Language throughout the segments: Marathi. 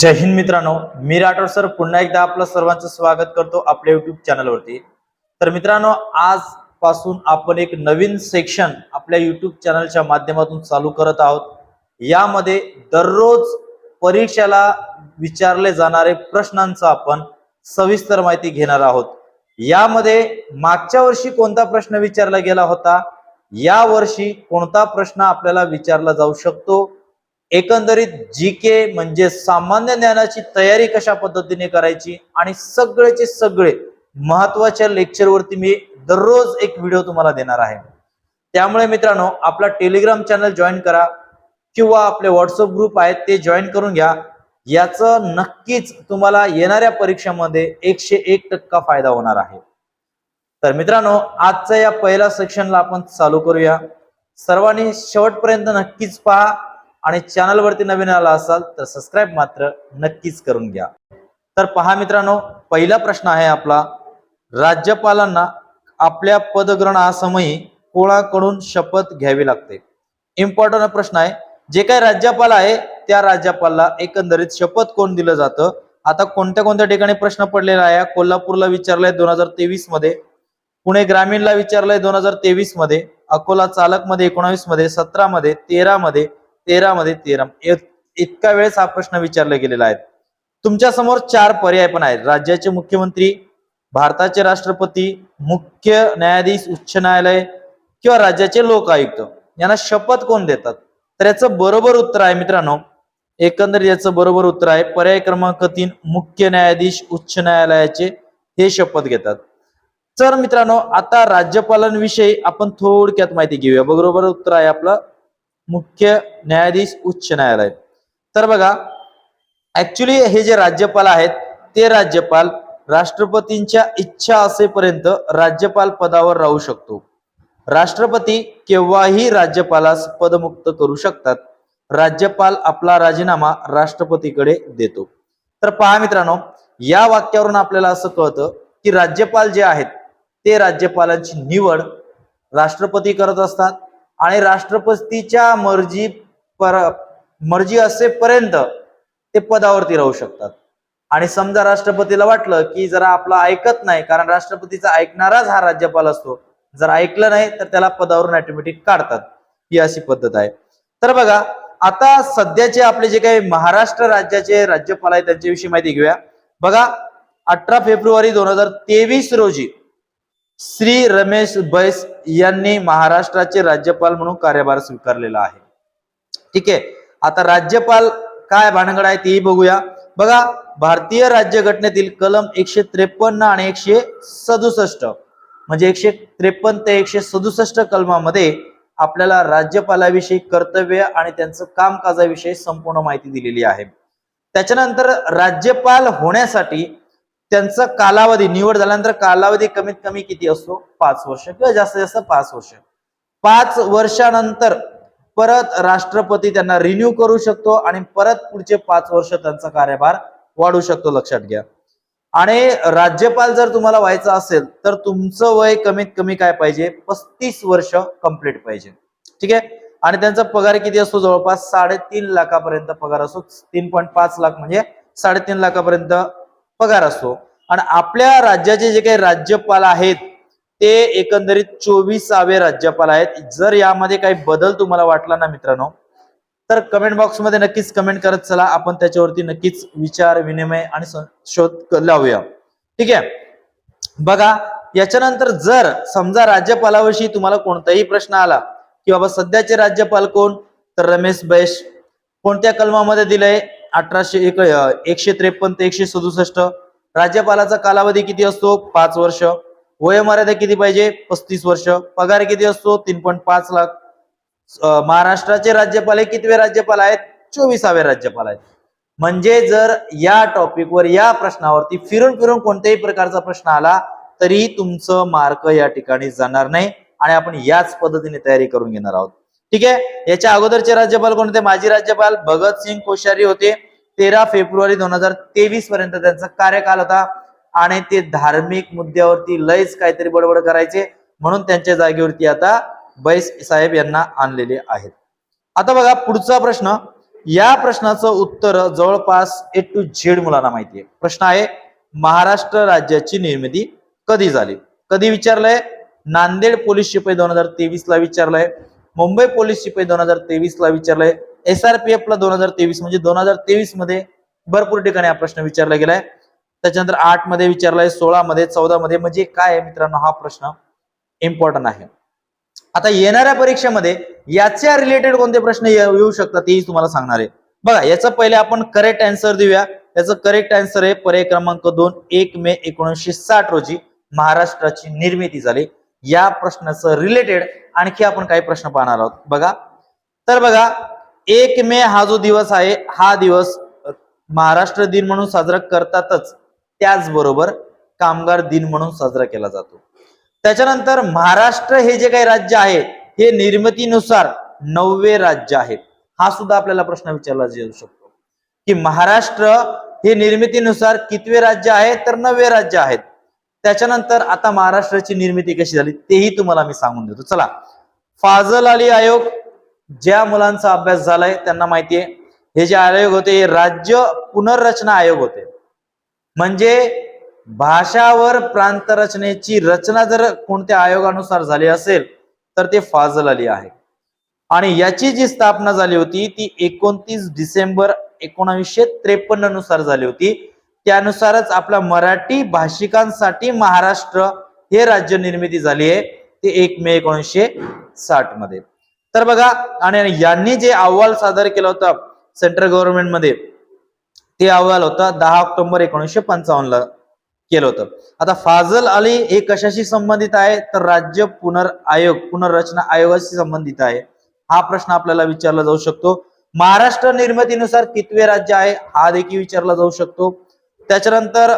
जय हिंद मित्रांनो मी राठोड सर. पुन्हा एकदा आपलं सर्वांचं स्वागत करतो आपल्या युट्यूब चॅनलवरती तर मित्रांनो आजपासून आपण एक नवीन सेक्शन आपल्या युट्यूब चॅनलच्या माध्यमातून चालू करत आहोत. यामध्ये दररोज परीक्षेला विचारले जाणारे प्रश्नांचं आपण सविस्तर माहिती घेणार आहोत. यामध्ये मागच्या वर्षी कोणता प्रश्न विचारला गेला होता? या वर्षी कोणता प्रश्न आपल्याला विचारला जाऊ शकतो? एकंदरीत जी के म्हणजे सामान्य ज्ञानाची तयारी कशा पद्धतीने करायची आणि सगळेचे सगळे महत्त्वाच्या लेक्चरवरती मी दररोज एक व्हिडिओ तुम्हाला देणार आहे. त्यामुळे मित्रांनो आपला टेलिग्राम चॅनल जॉईन करा किंवा आपले व्हॉट्सअप ग्रुप आहेत ते जॉईन करून घ्या. याचं नक्कीच तुम्हाला येणाऱ्या परीक्षेमध्ये एकशे एक टक्का फायदा होणार आहे. तर मित्रांनो आजच्या या पहिल्या सेक्शनला आपण चालू करूया. सर्वांनी शेवटपर्यंत नक्कीच पहा. आणि चॅनलवरती नवीन आला असाल तर सबस्क्राईब मात्र नक्कीच करून घ्या. तर पहा मित्रांनो पहिला प्रश्न आहे आपला. राज्यपालांना आपल्या पदग्रहणासमयी कोणाकडून शपथ घ्यावी लागते. इम्पॉर्टंट प्रश्न आहे. जे काही राज्यपाल आहे त्या राज्यपालला एकंदरीत शपथ कोण दिलं जातं? आता कोणत्या कोणत्या ठिकाणी प्रश्न पडलेला आहे? कोल्हापूरला विचारलाय दोन हजार तेवीसमध्ये पुणे ग्रामीणला विचारलाय दोन हजार तेवीसमध्ये अकोला चालकमध्ये एकोणावीसमध्ये सतरा मध्ये तेरा मध्ये तेरा मध्ये तेरा. इतका वेळेस हा प्रश्न विचारला गेलेला आहे. तुमच्यासमोर चार पर्याय पण आहेत. राज्याचे मुख्यमंत्री भारताचे राष्ट्रपती मुख्य न्यायाधीश उच्च न्यायालय किंवा राज्याचे लोक आयुक्त. यांना शपथ कोण देतात? तर याचं बरोबर उत्तर आहे मित्रांनो एकंदरीत याचं बरोबर उत्तर आहे पर्याय क्रमांक तीन मुख्य न्यायाधीश उच्च न्यायालयाचे हे शपथ घेतात. तर मित्रांनो आता राज्यपालांविषयी आपण थोडक्यात माहिती घेऊया. बरोबर उत्तर आहे आपलं मुख्य न्यायाधीश उच्च न्यायालय. तर बघा ऍक्च्युली हे जे राज्यपाल आहेत ते राज्यपाल राष्ट्रपतींच्या इच्छा असेपर्यंत राज्यपाल पदावर राहू शकतो. राष्ट्रपती केव्हाही राज्यपालास पदमुक्त करू शकतात. राज्यपाल आपला राजीनामा राष्ट्रपतीकडे देतो. तर पहा मित्रांनो या वाक्यावरून आपल्याला असं कळतं की राज्यपाल जे आहेत ते राज्यपालांची निवड राष्ट्रपती करत असतात आणि राष्ट्रपतीच्या मर्जी पर मर्जी असेपर्यंत ते पदावरती राहू शकतात. आणि समजा राष्ट्रपतीला वाटलं की जरा आपला ऐकत नाही कारण राष्ट्रपतीचा ऐकणाराच हा राज्यपाल असतो. जर ऐकलं नाही तर त्याला पदावरून ऑटोमॅटिक काढतात. ही अशी पद्धत आहे. तर बघा आता सध्याचे आपले जे काही महाराष्ट्र राज्याचे राज्यपाल आहेत त्यांच्याविषयी माहिती घेऊया. बघा अठरा फेब्रुवारी दोन हजार तेवीस रोजी श्री रमेश बैस यांनी महाराष्ट्राचे राज्यपाल म्हणून कार्यभार स्वीकारलेला आहे. ठीक आहे? आता राज्यपाल काय भानगड आहे तेही बघूया. बघा भारतीय राज्यघटनेतील कलम एकशे त्रेपन्न आणि एकशे सदुसष्ट म्हणजे एकशे त्रेपन्न ते एकशे सदुसष्ट कलमामध्ये आपल्याला राज्यपालाविषयी कर्तव्य आणि त्यांचं कामकाजाविषयी संपूर्ण माहिती दिलेली आहे. त्याच्यानंतर राज्यपाल होण्यासाठी त्यांचा कालावधी निवड झाल्यानंतर कालावधी कमीत कमी किती असतो? पाच वर्ष किंवा जास्तीत जास्त पाच वर्ष. पाच वर्षानंतर परत राष्ट्रपती त्यांना रिन्यू करू शकतो आणि परत पुढचे पाच वर्ष त्यांचा कार्यभार वाढू शकतो लक्षात घ्या. आणि राज्यपाल जर तुम्हाला व्हायचं असेल तर तुमचं वय कमीत कमी काय पाहिजे? पस्तीस वर्ष कंप्लीट पाहिजे. ठीक आहे? आणि त्यांचा पगार किती असतो जवळपास? साडेतीन लाखापर्यंत पगार असतो. तीन पॉईंट पाच लाख म्हणजे साडेतीन लाखापर्यंत पगार असतो. आणि आपल्या राज्याचे जे काही राज्यपाल आहेत ते एकंदरीत चोवीसावे राज्यपाल आहेत. जर यामध्ये काही बदल तुम्हाला वाटला ना मित्रांनो तर कमेंट बॉक्समध्ये नक्कीच कमेंट करत चला. आपण त्याच्यावरती नक्कीच विचार विनिमय आणि शोध लावूया. ठीक आहे? बघा याच्यानंतर जर समजा राज्यपालाविषयी तुम्हाला कोणताही प्रश्न आला की बाबा सध्याचे राज्यपाल कोण? तर रमेश बैश कोणत्या कलमामध्ये दिलंय? अठराशे एक एकशे त्रेपन्न ते एकशे सदुसष्ट. राज्यपालाचा कालावधी किती असतो? पाच वर्ष. वयोमर्यादा किती पाहिजे? पस्तीस वर्ष. पगार किती असतो? तीन पॉईंट पाच लाख. महाराष्ट्राचे राज्यपाल हे कितवे राज्यपाल आहेत? चोवीसावे राज्यपाल आहेत. म्हणजे जर या टॉपिकवर या प्रश्नावरती फिरून फिरून कोणत्याही प्रकारचा प्रश्न आला तरी तुमचं मार्क या ठिकाणी जाणार नाही आणि आपण याच पद्धतीने तयारी करून घेणार आहोत. ठीक आहे? याच्या अगोदरचे राज्यपाल कोणते? माजी राज्यपाल भगतसिंग कोश्यारी होते. तेरा फेब्रुवारी दोन हजार तेवीस पर्यंत त्यांचा कार्यकाल होता. आणि ते धार्मिक मुद्द्यावरती लयच काहीतरी बडबड करायचे. म्हणून त्यांच्या जागेवरती आता बैस साहेब यांना आणलेले आहेत. आता बघा पुढचा प्रश्न. या प्रश्नाचं उत्तर जवळपास ए टू झेड मुलांना माहिती आहे प्रश्न आहे महाराष्ट्र राज्याची निर्मिती कधी झाली? कधी विचारलंय? नांदेड पोलीस शिपाई दोन हजार तेवीस ला विचारलंय. मुंबई पोलीस शिपाई दोन हजार तेवीस ला विचारलंय. एसआरपीएफ ला दोन हजार तेवीस म्हणजे दोन हजार तेवीसमध्ये भरपूर ठिकाणी हा प्रश्न विचारला गेलाय. त्याच्यानंतर आठमध्ये विचारलाय सोळा मध्ये चौदा मध्ये म्हणजे काय आहे मित्रांनो हा प्रश्न इम्पॉर्टंट आहे. आता येणाऱ्या परीक्षेमध्ये याच्या रिलेटेड कोणते प्रश्न येऊ शकतात तेही तुम्हाला सांगणार आहे. बघा याचं पहिले आपण करेक्ट आन्सर देऊया. याचं करेक्ट आन्सर आहे पर्याय क्रमांक दोन एक मे एकोणीसशे साठ रोजी महाराष्ट्राची निर्मिती झाली. या प्रश्नाचं रिलेटेड आणखी आपण काही प्रश्न पाहणार आहोत. बघा. तर बघा एक मे हा जो दिवस आहे हा दिवस महाराष्ट्र दिन म्हणून साजरा करतातच त्याचबरोबर कामगार दिन म्हणून साजरा केला जातो. त्याच्यानंतर महाराष्ट्र हे जे काही राज्य आहे हे निर्मितीनुसार नववे राज्य आहे हा सुद्धा आपल्याला प्रश्न विचारला जाऊ शकतो. की महाराष्ट्र हे निर्मितीनुसार कितवे राज्य आहे तर नववे राज्य आहेत. त्याच्यानंतर आता महाराष्ट्राची निर्मिती कशी झाली तेही तुम्हाला मी सांगून देतो. चला. फाजल अली आयोग ज्या मुलांचा अभ्यास झालाय त्यांना माहितीये हे जे आयोग होते हे राज्य पुनर्रचना आयोग होते. म्हणजे भाषावर प्रांत रचनेची रचना जर कोणत्या आयोगानुसार झाली असेल तर ते फाजल आली आहे. आणि याची जी स्थापना झाली होती ती एकोणतीस डिसेंबर एकोणावीसशे त्रेपन्ननुसार झाली होती. त्यानुसारच आपल्या मराठी भाषिकांसाठी महाराष्ट्र हे राज्य निर्मिती झाली आहे ते एक मे एकोणीसशे साठमध्ये. तर बघा आणि यांनी जे अहवाल सादर केला होता सेंट्रल गव्हर्नमेंटमध्ये ते अहवाल होता दहा ऑक्टोबर एकोणीसशे पंचावन्न ला केलं होतं. आता फाजल अली हे कशाशी संबंधित आहे? तर राज्य पुनर आयोग पुनर्रचना आयोगाशी संबंधित आहे. हा प्रश्न आपल्याला विचारला जाऊ शकतो. महाराष्ट्र निर्मितीनुसार कितवे राज्य आहे? हा देखील विचारला जाऊ शकतो. त्याच्यानंतर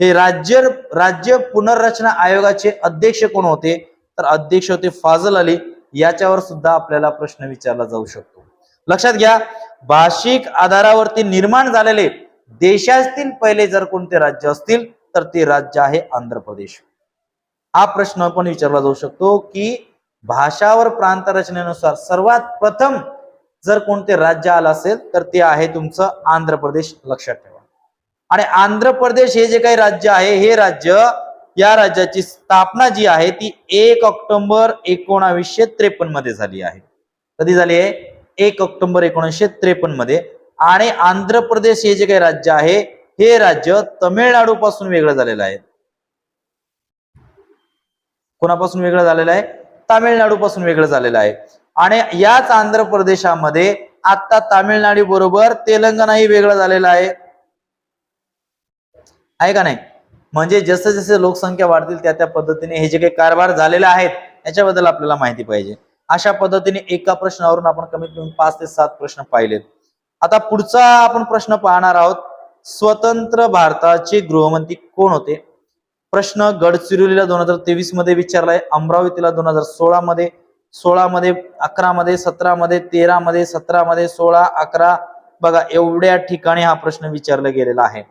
हे राज्य राज्य पुनर्रचना आयोगाचे अध्यक्ष कोण होते? तर अध्यक्ष होते फाजल अली. याच्यावर सुद्धा आपल्याला प्रश्न विचारला जाऊ शकतो. लक्षात घ्या भाषिक आधारावरती निर्माण झालेले देशातील पहिले जर कोणते राज्य असतील तर ते राज्य आहे आंध्र प्रदेश. हा प्रश्न पण विचारला जाऊ शकतो की भाषावर प्रांत रचनेनुसार सर्वात प्रथम जर कोणते राज्य आलं असेल तर ते आहे तुमचं आंध्र प्रदेश लक्षात ठेवा. आणि आंध्र प्रदेश हे जे काही राज्य आहे हे राज्य या राज्याची स्थापना जी आहे ती एक ऑक्टोबर एकोणावीसशे त्रेपन्नमध्ये झाली आहे. कधी झाली आहे? एक ऑक्टोबर एकोणीसशे त्रेपन्नमध्ये. आणि आंध्र प्रदेश हे जे काही राज्य आहे हे राज्य तमिळनाडू पासून वेगळं झालेलं आहे. कोणापासून वेगळं झालेलं आहे? तामिळनाडू पासून वेगळं झालेलं आहे. आणि याच आंध्र प्रदेशामध्ये आता तामिळनाडू बरोबर तेलंगणाही वेगळं झालेलं आहे. आहे का नाही? म्हणजे जसं जसे लोकसंख्या वाढतील त्या त्या पद्धतीने हे जे काही कारभार झालेले आहेत याच्याबद्दल आपल्याला माहिती पाहिजे. अशा पद्धतीने एका प्रश्नावरून आपण कमीत कमी पाच ते सात प्रश्न पाहिलेत. आता पुढचा आपण प्रश्न पाहणार आहोत स्वतंत्र भारताचे गृहमंत्री कोण होते? प्रश्न गडचिरोलीला दोन हजार तेवीसमध्ये विचारलाय अमरावतीला दोन हजार सोळा मध्ये सोळा मध्ये अकरा मध्ये सतरा मध्ये तेरा मध्ये सतरा मध्ये सोळा अकरा. बघा एवढ्या ठिकाणी हा प्रश्न विचारला गेलेला आहे.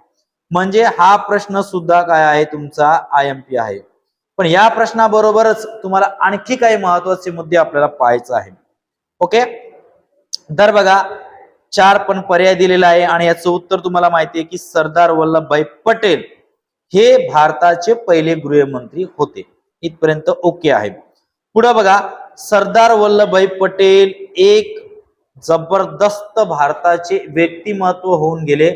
म्हणजे हा प्रश्न सुद्धा काय आहे? तुमचा आय एम पी आहे. पण या प्रश्नाबरोबरच तुम्हाला आणखी काही महत्त्वाचे मुद्दे आपल्याला पाहायचं आहे ओके? तर बघा चार पण पर्याय दिलेला आहे आणि याचं उत्तर तुम्हाला माहिती आहे की सरदार वल्लभभाई पटेल हे भारताचे पहिले गृहमंत्री होते. इथपर्यंत ओके आहे. पुढे बघा सरदार वल्लभभाई पटेल एक जबरदस्त भारताचे व्यक्तिमत्व होऊन गेले.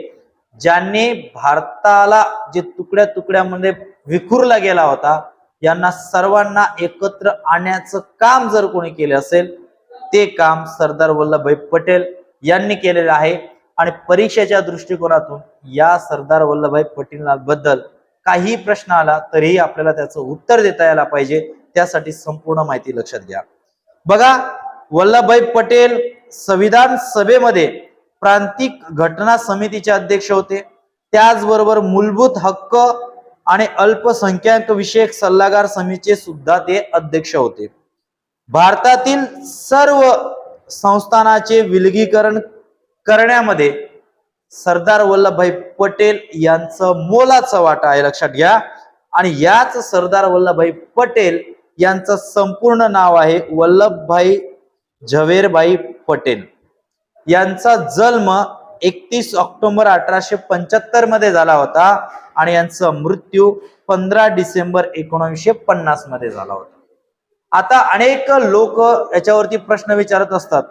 ज्यांनी भारताला जे तुकड्या तुकड्यामध्ये विखुरला गेला होता यांना सर्वांना एकत्र आणण्याचं काम जर कोणी केले असेल ते काम सरदार वल्लभभाई पटेल यांनी केलेलं आहे. आणि परीक्षेच्या दृष्टिकोनातून या सरदार वल्लभभाई पटेलांबद्दल काही प्रश्न आला तरीही आपल्याला त्याचं उत्तर देता यायला पाहिजे. त्यासाठी संपूर्ण माहिती लक्षात घ्या. बघा वल्लभभाई पटेल संविधान सभेमध्ये प्रांतिक घटना समितीचे अध्यक्ष होते. त्याचबरोबर मूलभूत हक्क आणि अल्पसंख्याक विषयक सल्लागार समितीचे सुद्धा ते अध्यक्ष होते. भारतातील सर्व संस्थानाचे विलगीकरण करण्यामध्ये सरदार वल्लभभाई पटेल यांचं मोलाचा वाटा आहे. लक्षात घ्या. आणि याच सरदार वल्लभभाई पटेल यांचं संपूर्ण नाव आहे वल्लभभाई झवेरभाई पटेल. यांचा जन्म एकतीस ऑक्टोबर अठराशे पंच्याहत्तरमध्ये झाला होता आणि यांचा मृत्यू पंधरा डिसेंबर एकोणीसशे पन्नासमध्ये झाला होता. आता अनेक लोक याच्यावरती प्रश्न विचारत असतात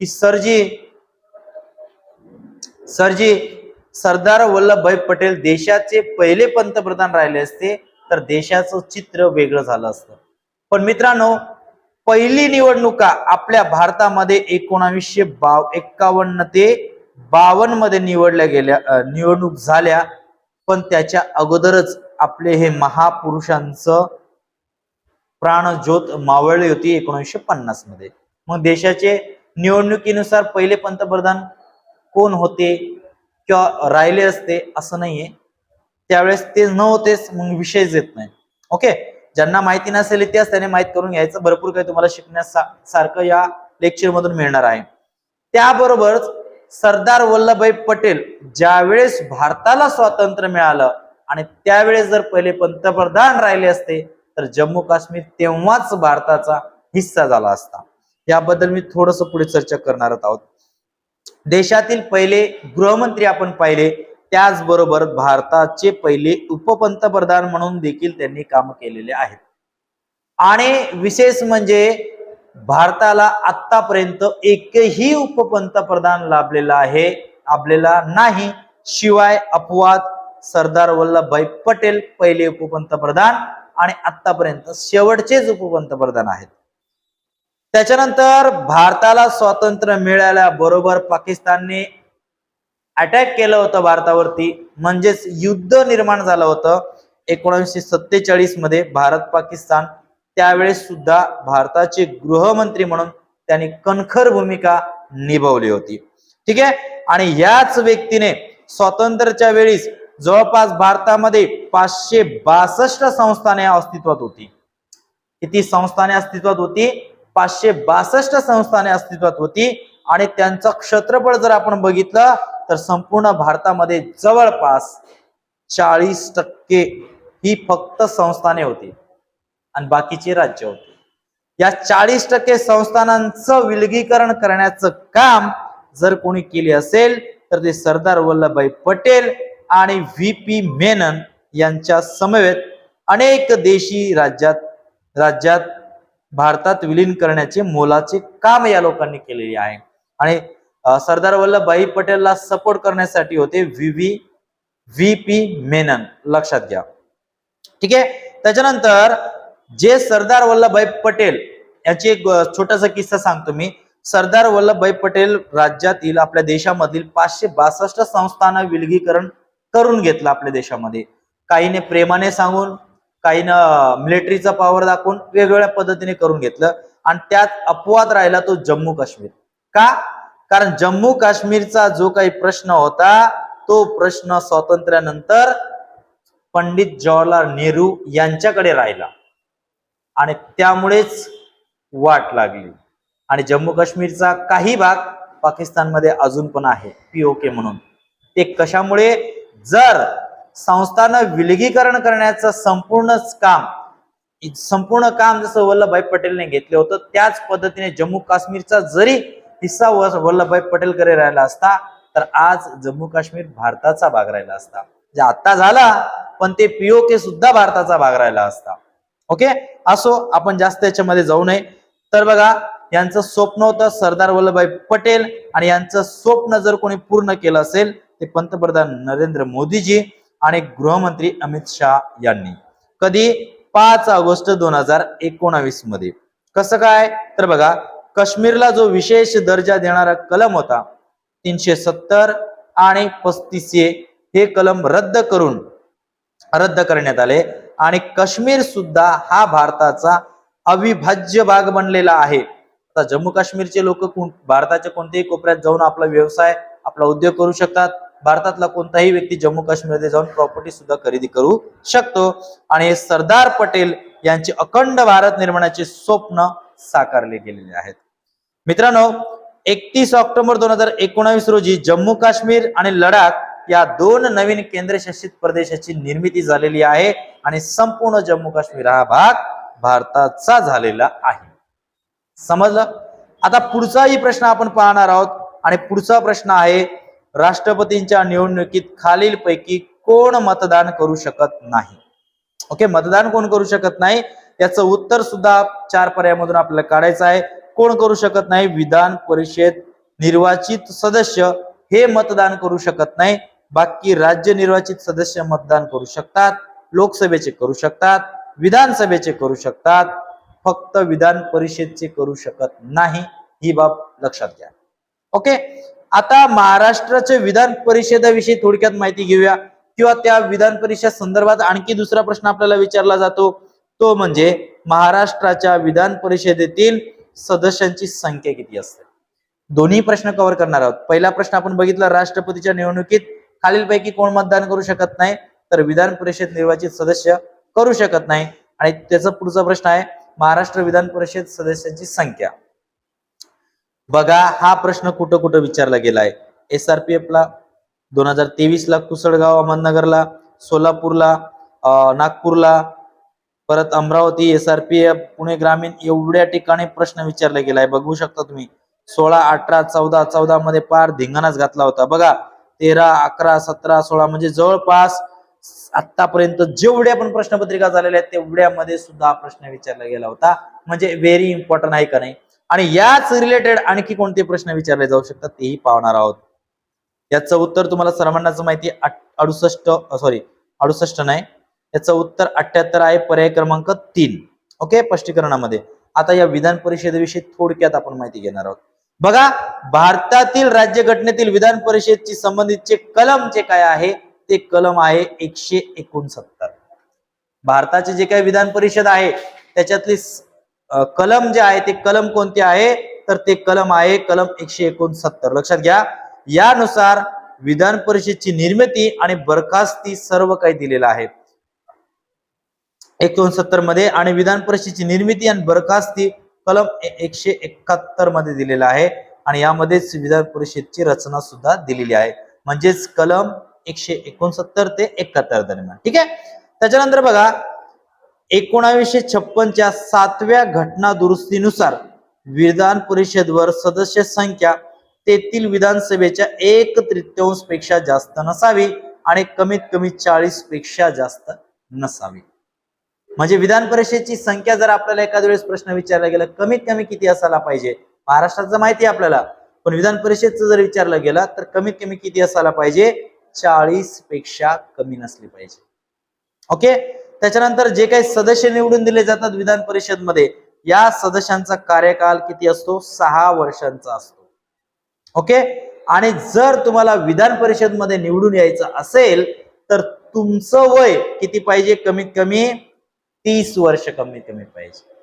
की सरजी सरजी सरदार वल्लभभाई पटेल देशाचे पहिले पंतप्रधान राहिले असते तर देशाचं चित्र वेगळं झालं असतं. पण मित्रांनो पहिली निवडणुका आपल्या भारतामध्ये एकोणावीसशे बाव एक्कावन्न ते बावन्नमध्ये निवडल्या गेल्या निवडणूक झाल्या. पण त्याच्या अगोदरच आपले हे महापुरुषांचं प्राणज्योत मावळली होती एकोणीसशे पन्नासमध्ये. मग देशाचे निवडणुकीनुसार पहिले पंतप्रधान कोण होते किंवा राहिले असते असं नाहीये. त्यावेळेस ते नव्हतेच मग विषयच येत नाही. ओके? ज्यांना माहिती नसेल इतिहास त्याने माहीत करून घ्यायचं. भरपूर काही तुम्हाला शिकण्यास सारखं या लेक्चर मधून मिळणार आहे. त्याबरोबरच सरदार वल्लभभाई पटेल ज्यावेळेस भारताला स्वातंत्र्य मिळालं आणि त्यावेळेस जर पहिले पंतप्रधान राहिले असते तर जम्मू काश्मीर तेव्हाच भारताचा हिस्सा झाला असता. याबद्दल मी थोडस पुढे चर्चा करणार आहोत. देशातील पहिले गृहमंत्री आपण पाहिले त्याचबरोबर भारताचे पहिले उपपंतप्रधान म्हणून देखील त्यांनी काम केलेले आहेत. आणि विशेष म्हणजे भारताला आतापर्यंत एकही उपपंतप्रधान लाभलेला आहे लाभलेला नाही. शिवाय अपवाद सरदार वल्लभभाई पटेल पहिले उपपंतप्रधान आणि आतापर्यंत शेवटचेच उपपंतप्रधान आहेत. त्याच्यानंतर भारताला स्वातंत्र्य मिळाल्याबरोबर पाकिस्तानने अटॅक केलं होतं भारतावरती. म्हणजेच युद्ध निर्माण झालं होतं. एकोणीसशे सत्तेचाळीसमध्ये भारत पाकिस्तान त्यावेळेस सुद्धा भारताचे गृहमंत्री म्हणून त्यांनी कणखर भूमिका निभावली होती. ठीक आहे? आणि याच व्यक्तीने स्वातंत्र्याच्या वेळीस जवळपास भारतामध्ये पाचशे बासष्ट संस्थाने अस्तित्वात होती. किती संस्थाने अस्तित्वात होती? पाचशे बासष्ट संस्थाने अस्तित्वात होती. आणि त्यांचं क्षेत्रफळ जर आपण बघितलं तर संपूर्ण भारतामध्ये जवळपास चाळीस टक्के ही फक्त संस्थाने होती आणि बाकीचे राज्य होते. या चाळीस टक्के संस्थानांचं विलगीकरण करण्याचं काम जर कोणी केले असेल तर ते सरदार वल्लभभाई पटेल आणि व्ही पी मेनन यांच्या समवेत अनेक देशी राज्यात राज्यात भारतात विलीन करण्याचे मोलाचे काम या लोकांनी केलेले आहे. आणि सरदार वल्लभभाई पटेलला सपोर्ट करण्यासाठी होते व्ही व्ही पी मेनन. लक्षात घ्या. ठीक आहे? त्याच्यानंतर जे सरदार वल्लभभाई पटेल याची एक छोटासा किस्सा सांगतो मी. सरदार वल्लभभाई पटेल राज्यातील आपल्या देशामधील पाचशे बासष्ट संस्थांना विलगीकरण करून घेतलं आपल्या देशामध्ये. काहीने प्रेमाने सांगून काहीनं मिलिटरीचा पॉवर दाखवून वेगवेगळ्या पद्धतीने करून घेतलं. आणि त्यात अपवाद राहिला तो जम्मू काश्मीर का? कारण जम्मू काश्मीरचा जो काही प्रश्न होता तो प्रश्न स्वातंत्र्यानंतर पंडित जवाहरलाल नेहरू यांच्याकडे राहिला. आणि त्यामुळेच वाट लागली. आणि जम्मू काश्मीरचा काही भाग पाकिस्तानमध्ये अजून पण आहे पीओके म्हणून. ते कशामुळे? जर संस्थानं विलगीकरण करण्याचं संपूर्णच काम संपूर्ण काम जसं वल्लभभाई पटेलने घेतलं होतं त्याच पद्धतीने जम्मू काश्मीरचा जरी किस्सा वल्लभभाई वल्लभभाई पटेलकडे राहिला असता तर आज जम्मू काश्मीर भारताचा भाग राहिला असता. जे आता झाला पण ते पीओके सुद्धा भारताचा भाग राहिला असता. ओके असो आपण जास्त याच्यामध्ये जाऊ नये. तर बघा यांचं स्वप्न होतं सरदार वल्लभभाई पटेल आणि यांचं स्वप्न जर कोणी पूर्ण केलं असेल ते पंतप्रधान नरेंद्र मोदीजी आणि गृहमंत्री अमित शहा यांनी. कधी? पाच ऑगस्ट दोन हजार एकोणावीसमध्ये कसं काय? तर बघा काश्मीरला जो विशेष दर्जा देणारा कलम होता तीनशे सत्तर आणि पस्तीस ए हे कलम रद्द करून रद्द करण्यात आले. आणि काश्मीर सुद्धा हा भारताचा अविभाज्य भाग बनलेला आहे. आता जम्मू काश्मीरचे लोक भारताच्या कोणत्याही कोपऱ्यात जाऊन आपला व्यवसाय आपला उद्योग करू शकतात. भारतातला कोणताही व्यक्ती जम्मू काश्मीरमध्ये जाऊन प्रॉपर्टी सुद्धा खरेदी करू शकतो. आणि सरदार पटेल यांचे अखंड भारत निर्माणाचे स्वप्न साकारले गेलेले आहेत. मित्रांनो एकतीस ऑक्टोबर दोन हजार एकोणावीस रोजी जम्मू काश्मीर आणि लडाख या दोन नवीन केंद्रशासित प्रदेशाची निर्मिती झालेली आहे आणि संपूर्ण जम्मू काश्मीर हा भाग भारताचा झालेला आहे. समजलं? आता पुढचाही प्रश्न आपण पाहणार आहोत आणि पुढचा प्रश्न आहे राष्ट्रपतींच्या निवडणुकीत खालीलपैकी कोण मतदान करू शकत नाही? ओके मतदान कोण करू शकत नाही? याचं उत्तर सुद्धा चार पर्यायामधून आपल्याला काढायचं आहे. कोण करू शकत नाही? विधान परिषद निर्वाचित सदस्य हे मतदान करू शकत नाही. बाकी राज्य निर्वाचित सदस्य मतदान करू शकतात लोकसभेचे करू शकतात विधानसभेचे करू शकतात फक्त विधान परिषदचे करू शकत नाही ही बाब लक्षात घ्या. ओके? आता महाराष्ट्राच्या विधान परिषदेविषयी थोडक्यात माहिती घेऊया. किंवा त्या विधान परिषद संदर्भात आणखी दुसरा प्रश्न आपल्याला विचारला जातो. तो म्हणजे महाराष्ट्राच्या विधान परिषदेतील सदस्यांची संख्या किती असते? दोन्ही प्रश्न कव्हर करणार आहोत. पहिला प्रश्न आपण बघितला राष्ट्रपतीच्या निवडणुकीत खालीलपैकी कोण मतदान करू शकत नाही? तर विधान परिषद निर्वाचित सदस्य करू शकत नाही. आणि त्याचा पुढचा प्रश्न आहे महाराष्ट्र विधान परिषद सदस्यांची संख्या. बघा हा प्रश्न कुठं कुठं विचारला गेलाय एसआरपीएफ ला दोन हजार तेवीस ला कुसळगाव अहमदनगरला सोलापूरला नागपूरला परत अमरावती एसआरपीएफ पुणे ग्रामीण एवढ्या ठिकाणी प्रश्न विचारला गेलाय बघू शकता तुम्ही. सोळा अठरा चौदा चौदा मध्ये पार धिंगाणाच घातला होता. बघा तेरा अकरा सतरा सोळा म्हणजे जवळपास आतापर्यंत जेवढ्या पण प्रश्नपत्रिका झालेल्या आहेत तेवढ्यामध्ये सुद्धा हा प्रश्न विचारला गेला होता. म्हणजे व्हेरी इम्पॉर्टंट आहे का नाही? आणि याच रिलेटेड आणखी कोणते प्रश्न विचारले जाऊ शकतात तेही पाहणार आहोत. याचं उत्तर तुम्हाला सर्वांनाच माहिती अडुसष्ट सॉरी अडुसष्ट नाही. याचं उत्तर अठ्याहत्तर आहे पर्याय क्रमांक तीन. ओके स्पष्टीकरणामध्ये. आता या विधान परिषदेविषयी थोडक्यात आपण माहिती घेणार आहोत. बघा भारतातील राज्यघटनेतील विधान परिषदची संबंधितचे कलम जे काय आहे ते कलम आहे एकशे एकोणसत्तर. भारताचे जे काही विधान परिषद आहे त्याच्यातली कलम जे आहे ते कलम कोणते आहे? तर ते कलम आहे कलम एकशे एकोणसत्तर. लक्षात घ्या. यानुसार विधान परिषदची निर्मिती आणि बरखास्ती सर्व काही दिलेलं आहे. एकोणसत्तरमध्ये आणि विधान परिषदेची निर्मिती आणि बरखास्ती कलम एकशे एकाहत्तरमध्ये दिलेला आहे. आणि यामध्येच विधान परिषदची रचना सुद्धा दिलेली आहे. म्हणजेच कलम एकशे एकोणसत्तर ते एकाहत्तर दरम्यान. ठीक आहे? त्याच्यानंतर बघा एकोणावीसशे छप्पनच्या सातव्या घटना दुरुस्तीनुसार विधान परिषदवर सदस्य संख्या तेथील विधानसभेच्या एक तृतीयांशपेक्षा जास्त नसावी आणि कमीत कमी चाळीसपेक्षा जास्त नसावी. म्हणजे विधान परिषदेची संख्या जर आपल्याला एखाद्या वेळेस प्रश्न विचारला गेला कमीत कमी किती असायला पाहिजे? महाराष्ट्राचं माहिती आहे आपल्याला पण विधान परिषदचं जर विचारलं गेला तर कमीत कमी किती असायला पाहिजे? चाळीसपेक्षा कमी नसली पाहिजे. ओके? त्याच्यानंतर जे काही सदस्य निवडून दिले जातात विधान परिषदमध्ये या सदस्यांचा कार्यकाल किती असतो? सहा वर्षांचा असतो. ओके? आणि जर तुम्हाला विधान परिषदमध्ये निवडून यायचं असेल तर तुमचं वय किती पाहिजे? कमीत कमी तीस वर्ष कमीत कमी पाहिजे.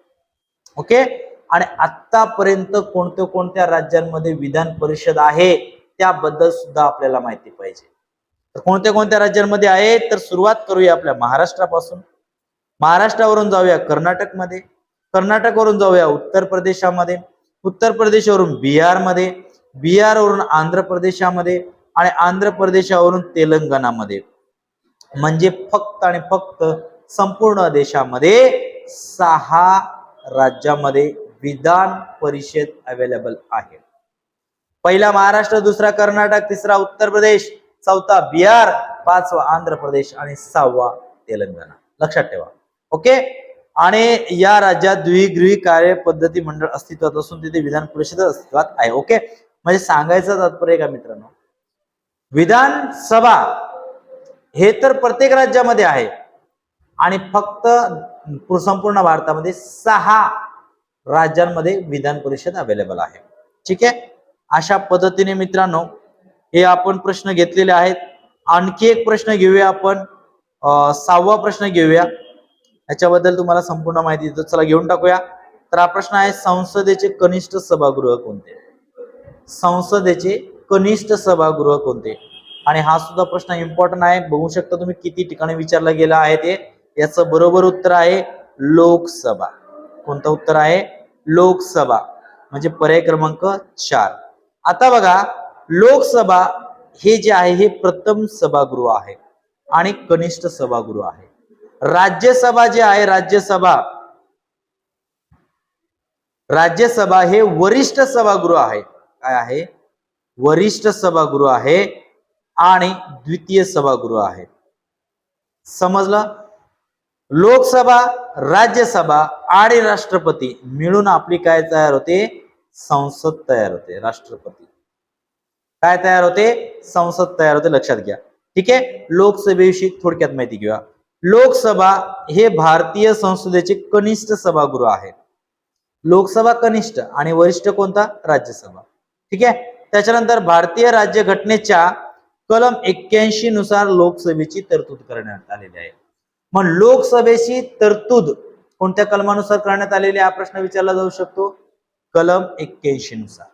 ओके? आणि आतापर्यंत कोणत्या कोणत्या राज्यांमध्ये विधान परिषद आहे त्याबद्दल सुद्धा आपल्याला माहिती पाहिजे. तर कोणत्या कोणत्या राज्यांमध्ये आहे तर सुरुवात करूया आपल्या महाराष्ट्रापासून. महाराष्ट्रावरून जाऊया कर्नाटकमध्ये. कर्नाटकवरून जाऊया उत्तर प्रदेशामध्ये. उत्तर प्रदेशवरून बिहारमध्ये. बिहारवरून आंध्र प्रदेशामध्ये. आणि आंध्र प्रदेशावरून तेलंगणामध्ये. म्हणजे फक्त आणि फक्त संपूर्ण देशामध्ये सहा राज्यामध्ये विधान परिषद अवेलेबल आहे. पहिला महाराष्ट्र दुसरा कर्नाटक तिसरा उत्तर प्रदेश चौथा बिहार पाचवा आंध्र प्रदेश आणि सहावा तेलंगणा. लक्षात ठेवा. ओके? आणि या राज्यात द्विगृही कार्यपद्धती मंडळ अस्तित्वात असून तिथे विधान परिषद अस्तित्वात आहे. ओके? म्हणजे सांगायचं तात्पर्य का मित्रांनो? विधानसभा हे तर प्रत्येक राज्यामध्ये आहे. आणि फक्त संपूर्ण भारतामध्ये सहा राज्यांमध्ये विधान परिषद अवेलेबल आहे. ठीक आहे? अशा पद्धतीने मित्रांनो हे आपण प्रश्न घेतलेले आहेत. आणखी एक प्रश्न घेऊया आपण. सहावा प्रश्न घेऊया. याच्याबद्दल तुम्हाला संपूर्ण माहिती देतो. चला घेऊन टाकूया. तर हा प्रश्न आहे संसदेचे कनिष्ठ सभागृह कोणते? संसदेचे कनिष्ठ सभागृह कोणते? आणि हा सुद्धा प्रश्न इम्पॉर्टंट आहे. बघू शकता तुम्ही किती ठिकाणी विचारला गेला आहे ते. याचं बरोबर उत्तर आहे लोकसभा. कोणतं उत्तर आहे? लोकसभा. म्हणजे पर्याय क्रमांक चार. आता बघा लोकसभा हे जे आहे हे प्रथम सभागृह आहे आणि कनिष्ठ सभागृह आहे. राज्यसभा जे आहे राज्यसभा राज्यसभा हे वरिष्ठ सभागृह आहे. काय आहे? वरिष्ठ सभागृह आहे आणि द्वितीय सभागृह आहे. समजलं? लोकसभा राज्यसभा आणि राष्ट्रपती मिळून आपली काय तयार होते? संसद तयार होते राष्ट्रपती. काय तयार होते? संसद तयार होते लक्षात घ्या. ठीक आहे? लोकसभेविषयी थोडक्यात माहिती घेऊया. लोकसभा हे भारतीय संसदेचे कनिष्ठ सभागृह आहे. लोकसभा कनिष्ठ आणि वरिष्ठ कोणता? राज्यसभा. ठीक आहे? त्याच्यानंतर भारतीय राज्यघटनेच्या कलम एक्क्याऐंशी नुसार लोकसभेची तरतूद करण्यात आलेली आहे. मग लोकसभेची तरतूद कोणत्या कलमानुसार करण्यात आलेली हा प्रश्न विचारला जाऊ शकतो. कलम एक्क्याऐंशी नुसार.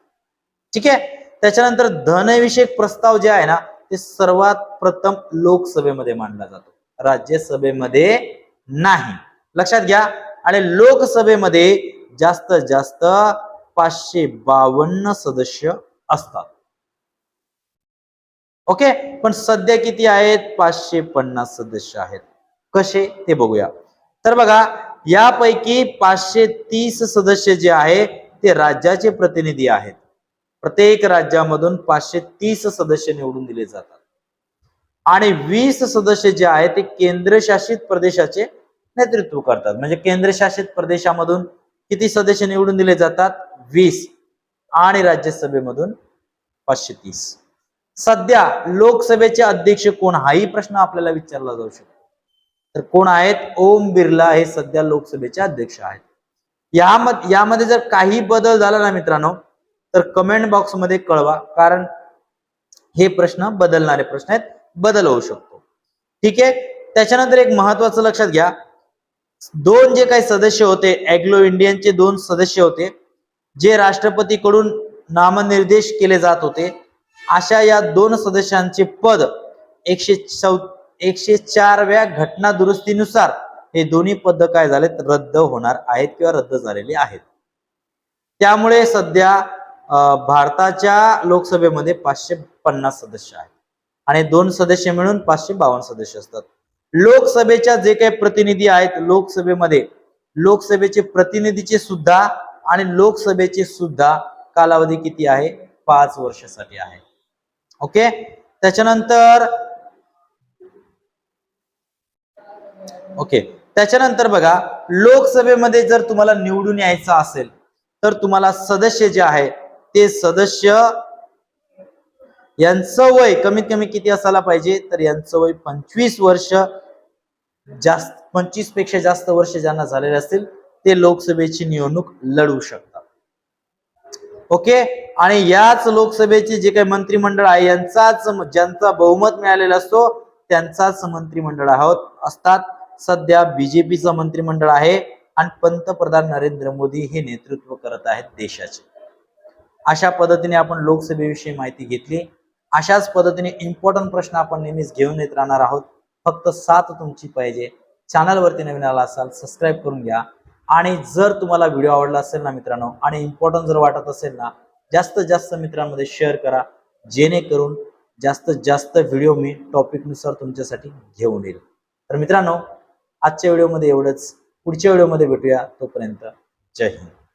ठीक आहे? त्याच्यानंतर धनविषयक प्रस्ताव जे आहे ना ते सर्वात प्रथम लोकसभेमध्ये मांडला जातो. राज्यसभेमध्ये नाही. लक्षात घ्या. आणि लोकसभेमध्ये जास्त जास्त पाचशे बावन्न सदस्य असतात. ओके? पण सध्या किती आहेत? पाचशे पन्नास सदस्य आहेत. कसे ते बघूया. तर बघा यापैकी पाचशे तीस सदस्य जे आहे ते राज्याचे प्रतिनिधी आहेत. प्रत्येक राज्यामधून पाचशे तीस सदस्य निवडून दिले जातात. आणि वीस सदस्य जे आहेत ते केंद्रशासित प्रदेशाचे नेतृत्व करतात. म्हणजे केंद्रशासित प्रदेशामधून किती सदस्य निवडून दिले जातात? वीस. आणि राज्यसभेमधून पाचशे तीस. सध्या लोकसभेचे अध्यक्ष कोण? हाही प्रश्न आपल्याला विचारला जाऊ शकतो. तर कोण आहेत? ओम बिर्ला हे सध्या लोकसभेचे अध्यक्ष आहेत. यामध्ये यामध्ये जर काही बदल झाला ना मित्रांनो तर कमेंट बॉक्समध्ये कळवा कारण हे प्रश्न बदलणारे प्रश्न आहेत बदल होऊ शकतो. ठीक आहे? त्याच्यानंतर एक महत्वाचं लक्षात घ्या. दोन जे काही सदस्य होते अँग्लो इंडियनचे दोन सदस्य होते जे राष्ट्रपतीकडून नामनिर्देश केले जात होते अशा या दोन सदस्यांचे पद एकशे चौ एकशे चारव्या घटना दुरुस्तीनुसार हे दोन्ही पद काय झालेत? रद्द होणार आहेत किंवा रद्द झालेले आहेत. त्यामुळे सध्या भारताच्या लोकसभेमध्ये पाचशे पन्नास सदस्य आहेत. आणि दोन सदस्य मिळून पाचशे बावन्न सदस्य असतात. लोकसभेच्या जे काही प्रतिनिधी आहेत लोकसभेमध्ये लोकसभेचे प्रतिनिधीचे सुद्धा आणि लोकसभेचे सुद्धा कालावधी किती आहे? पाच वर्षासाठी आहे. ओके? त्याच्यानंतर ओके. त्याच्यानंतर बघा लोकसभेमध्ये जर तुम्हाला निवडून यायचं असेल तर तुम्हाला सदस्य जे आहे ते सदस्य यांचं वय कमीत कमी किती असायला पाहिजे? तर यांचं वय पंचवीस वर्ष जास्त पंचवीसपेक्षा जास्त वर्ष ज्यांना झालेले असतील ते लोकसभेची निवडणूक लढवू शकतात. ओके? आणि याच लोकसभेचे जे काही मंत्रिमंडळ आहे यांचाच ज्यांचा बहुमत मिळालेला असतो त्यांचाच मंत्रिमंडळ आहोत असतात. सध्या बीजेपीचं मंत्रिमंडळ आहे आणि पंतप्रधान नरेंद्र मोदी हे नेतृत्व करत आहेत देशाचे. अशा पद्धतीने आपण लोकसभेविषयी माहिती घेतली. अशाच पद्धतीने इम्पॉर्टंट प्रश्न आपण नेहमीच घेऊन येत राहणार आहोत. फक्त साथ तुमची पाहिजे. चॅनलवरती नवीन आला असाल सबस्क्राईब करून घ्या. आणि जर तुम्हाला व्हिडिओ आवडला असेल ना मित्रांनो आणि इम्पॉर्टंट जर वाटत असेल ना जास्तीत जास्त मित्रांमध्ये शेअर करा. जेणेकरून जास्तीत जास्त व्हिडिओ मी टॉपिकनुसार तुमच्यासाठी घेऊन येईल. तर मित्रांनो आजच्या व्हिडिओमध्ये एवढंच. पुढच्या व्हिडिओमध्ये भेटूया तोपर्यंत. जय हिंद.